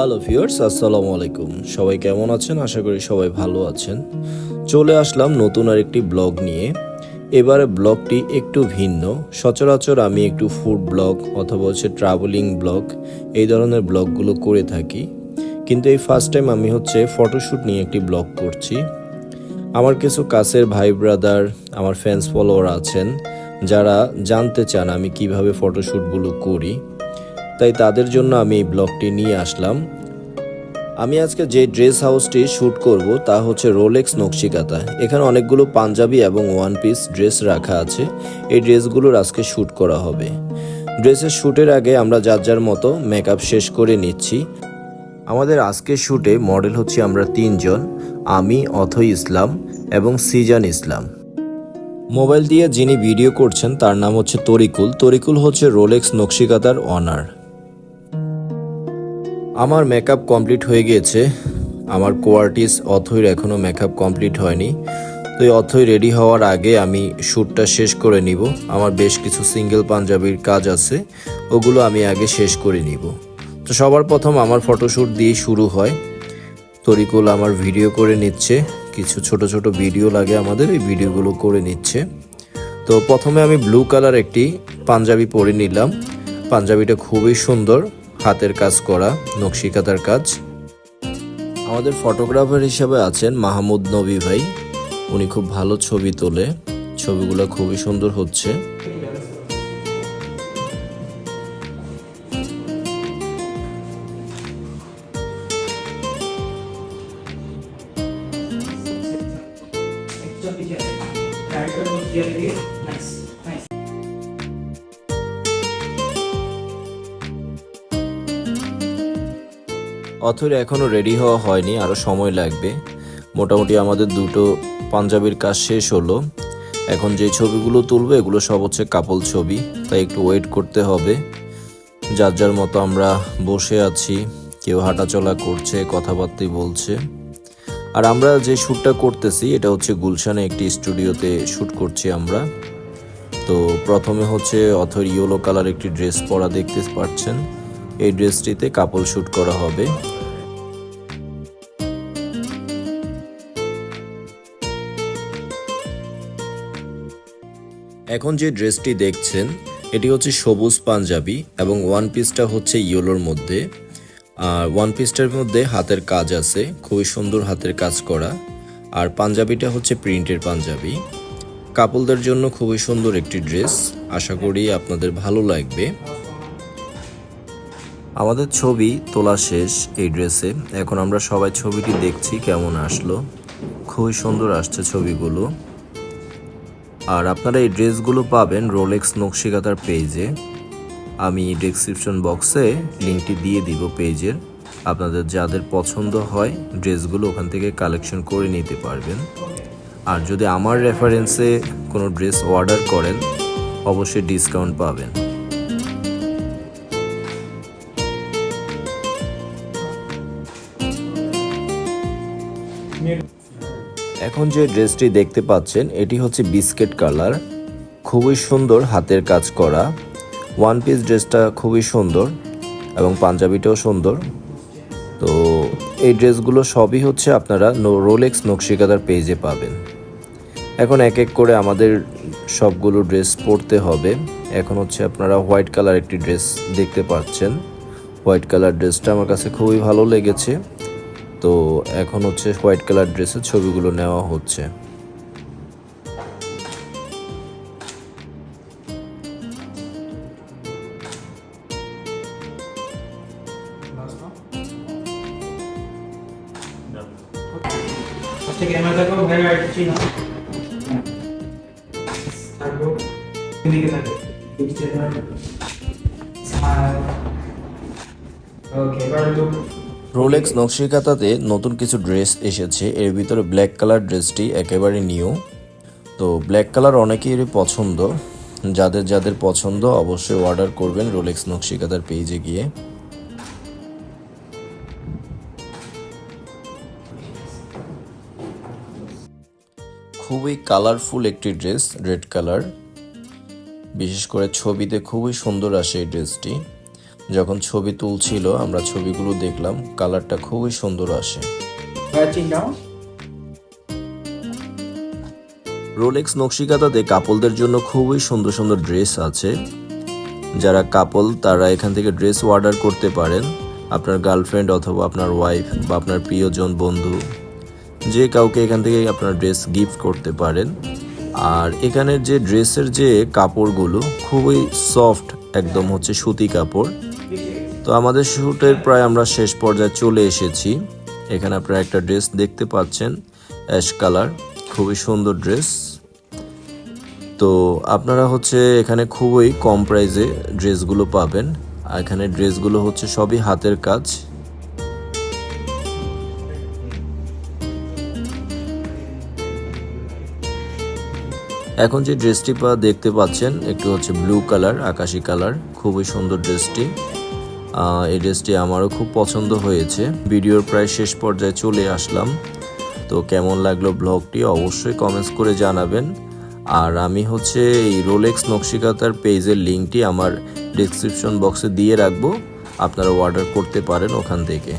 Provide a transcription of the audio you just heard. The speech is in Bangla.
হ্যালো ভিউয়ার্স আসসালামু আলাইকুম। সবাই কেমন আছেন? আশা করি সবাই ভালো আছেন। চলে আসলাম নতুন আর একটি ব্লগ নিয়ে। এবারে ব্লগটি একটু ভিন্ন। সচরাচর আমি একটু ফুড ব্লগ অথবা হচ্ছে ট্রাভেলিং ব্লগ এই ধরনের ব্লগগুলো করে থাকি। কিন্তু এই ফার্স্ট টাইম আমি হচ্ছে ফটোশ্যুট নিয়ে একটি ব্লগ করছি। আমার কিছু কাছের ভাই ব্রাদার আমার ফ্যান্স ফলোয়ার আছেন। যারা জানতে চান আমি কীভাবে ফটোশ্যুটগুলো করি। তাই তাদের জন্য আমি এই ব্লগটি নিয়ে আসলাম। আমি আজকে যে ড্রেস হাউসটি শ্যুট করব তা হচ্ছে রোলেক্স নকশিকাতা। এখানে অনেকগুলো পাঞ্জাবি এবং ওয়ান পিস ড্রেস রাখা আছে। এই ড্রেসগুলোর আজকে শ্যুট করা হবে। ড্রেসের শ্যুটের আগে আমরা যার যার মতো মেকআপ শেষ করে নিচ্ছি। আমাদের আজকের শ্যুটে মডেল হচ্ছে আমরা তিনজন, আমি, অথই ইসলাম এবং সিজান ইসলাম। মোবাইল দিয়ে যিনি ভিডিও করছেন তার নাম হচ্ছে তরিকুল। তরিকুল হচ্ছে রোলেক্স নকশিকাতার অনার আমার মেকআপ কমপ্লিট হয়ে গিয়েছে। আমার কোয়ার্টিস অথৈর এখনও মেকআপ কমপ্লিট হয়নি। তো এই অথই রেডি হওয়ার আগে আমি শ্যুটটা শেষ করে নিব। আমার বেশ কিছু সিঙ্গেল পাঞ্জাবির কাজ আছে, ওগুলো আমি আগে শেষ করে নিব। তো সবার প্রথম আমার ফটোশ্যুট দিয়ে শুরু হয়। তরিকুল আমার ভিডিও করে নিচ্ছে। কিছু ছোট ছোট ভিডিও লাগে আমাদের, এই ভিডিওগুলো করে নিচ্ছে। তো প্রথমে আমি ব্লু কালার একটি পাঞ্জাবি পরে নিলাম। পাঞ্জাবিটা খুবই সুন্দর। হাতের কাজ করা, নকশিকাতার কাজ। আমাদের ফটোগ্রাফার হিসেবে আছেন মাহমুদ নবী ভাই। উনি খুব ভালো ছবি তোলে। ছবিগুলো খুবই সুন্দর হচ্ছে। Yeah. অথর এখনও রেডি হওয়া হয়নি আরও সময় লাগবে। মোটামুটি আমাদের দুটো পাঞ্জাবির কাজ শেষ হলো। এখন যে ছবিগুলো তুলবে, এগুলো সব হচ্ছে কাপল ছবি, তাই একটু ওয়েট করতে হবে। যার যার মতো আমরা বসে আছি, কেউ হাঁটাচলা করছে কথাবার্তাই বলছে। আর আমরা যে শ্যুটটা করতেছি, এটা হচ্ছে গুলশানে একটি স্টুডিওতে শ্যুট করছি আমরা। তো প্রথমে হচ্ছে অথর ইয়েলো কালার একটি ড্রেস পরা দেখতে পাচ্ছেন। এই ড্রেসটিতে কাপল শ্যুট করা হবে। এখন যে ড্রেসটি দেখছেন, এটি হচ্ছে সবুজ পাঞ্জাবি এবং ওয়ান পিসটা হচ্ছে ইয়েলোর মধ্যে। আর ওয়ান পিসটার মধ্যে হাতের কাজ আছে, খুবই সুন্দর হাতের কাজ করা। আর পাঞ্জাবিটা হচ্ছে প্রিন্টের পাঞ্জাবি। কাপলদের জন্য খুবই সুন্দর একটি ড্রেস, আশা করি আপনাদের ভালো লাগবে। আমাদের ছবি তোলা শেষ এই ড্রেসে। এখন আমরা সবাই ছবিটি দেখছি কেমন আসলো। খুবই সুন্দর আসছে ছবিগুলো। আর আপনারা এই ড্রেসগুলো পাবেন রোলেক্স নকশিকাতার পেজে। আমি ডেসক্রিপশন বক্সে লিঙ্কটি দিয়ে দিব পেজের। আপনাদের যাদের পছন্দ হয় ড্রেসগুলো ওখান থেকে কালেকশন করে নিতে পারবেন। আর যদি আমার রেফারেন্সে কোনো ড্রেস অর্ডার করেন, অবশ্যই ডিসকাউন্ট পাবেন। এখন যে ড্রেসটি দেখতে পাচ্ছেন, এটি হচ্ছে বিস্কেট কালার। খুবই সুন্দর হাতের কাজ করা। ওয়ান পিস ড্রেসটা খুবই সুন্দর এবং পাঞ্জাবিটাও সুন্দর। তো এই ড্রেসগুলো সবই হচ্ছে আপনারা রোলেক্স নকশিকাদার পেজে পাবেন। এখন এক এক করে আমাদের সবগুলো ড্রেস পরতে হবে। এখন হচ্ছে আপনারা হোয়াইট কালার একটি ড্রেস দেখতে পাচ্ছেন। হোয়াইট কালার ড্রেসটা আমার কাছে খুবই ভালো লেগেছে। তো এখন হচ্ছে হোয়াইট কালার ড্রেসের ছবিগুলো নেওয়া হচ্ছে। ওকে এবার রোলেক্স নকশিকাতাতে নতুন কিছু ড্রেস এসেছে। এর ভিতরে ব্ল্যাক কালার ড্রেসটি একেবারে নিউ তো ব্ল্যাক কালার অনেকেরই পছন্দ। যাদের যাদের পছন্দ, অবশ্যই অর্ডার করবেন রোলেক্স নকশিকাতার পেজে গিয়ে। খুবই কালারফুল একটি ড্রেস রেড কালার বিশেষ করে ছবিতে খুবই সুন্দর আসে এই ড্রেসটি যখন ছবি তুলছিল আমরা ছবিগুলো দেখলাম কালারটা খুবই সুন্দর আসে। রোলেক্স নকশিকাতাতে কাপলদের জন্য খুবই সুন্দর সুন্দর ড্রেস আছে। যারা কাপল তারা এখান থেকে ড্রেস অর্ডার করতে পারেন। আপনার গার্লফ্রেন্ড অথবা আপনার ওয়াইফ বা আপনার প্রিয়জন বন্ধু যে কাউকে এখান থেকে আপনার ড্রেস গিফট করতে পারেন। আর এখানের যে ড্রেসের যে কাপড়গুলো খুবই সফট একদম হচ্ছে সুতি কাপড়। তো আমাদের শ্যুটের প্রায় আমরা শেষ পর্যায়ে চলে এসেছি। এখানে আপনারা একটা ড্রেস দেখতে পাচ্ছেন, অ্যাশ কালার, খুবই সুন্দর ড্রেস। তো আপনারা হচ্ছে এখানে খুবই কম প্রাইসে ড্রেসগুলো পাবেন। আর এখানে ড্রেসগুলো হচ্ছে সবই হাতের কাজ। এখন যে ড্রেসটি পা দেখতে পাচ্ছেন, একটু হচ্ছে ব্লু কালার, আকাশি কালার, খুবই সুন্দর ড্রেসটি। এই ড্রেসটি আমারও খুব পছন্দ হয়েছে। ভিডিওর প্রায় শেষ পর্যায়ে চলে আসলাম। তো কেমন লাগল ব্লগটি অবশ্যই কমেন্টস করে জানাবেন। আর আমি হচ্ছে এই রোলেক্স নকশিকাতার পেজের লিঙ্কটি আমার ডিসক্রিপশন বক্সে দিয়ে রাখব। আপনারা অর্ডার করতে পারেন ওখান থেকে।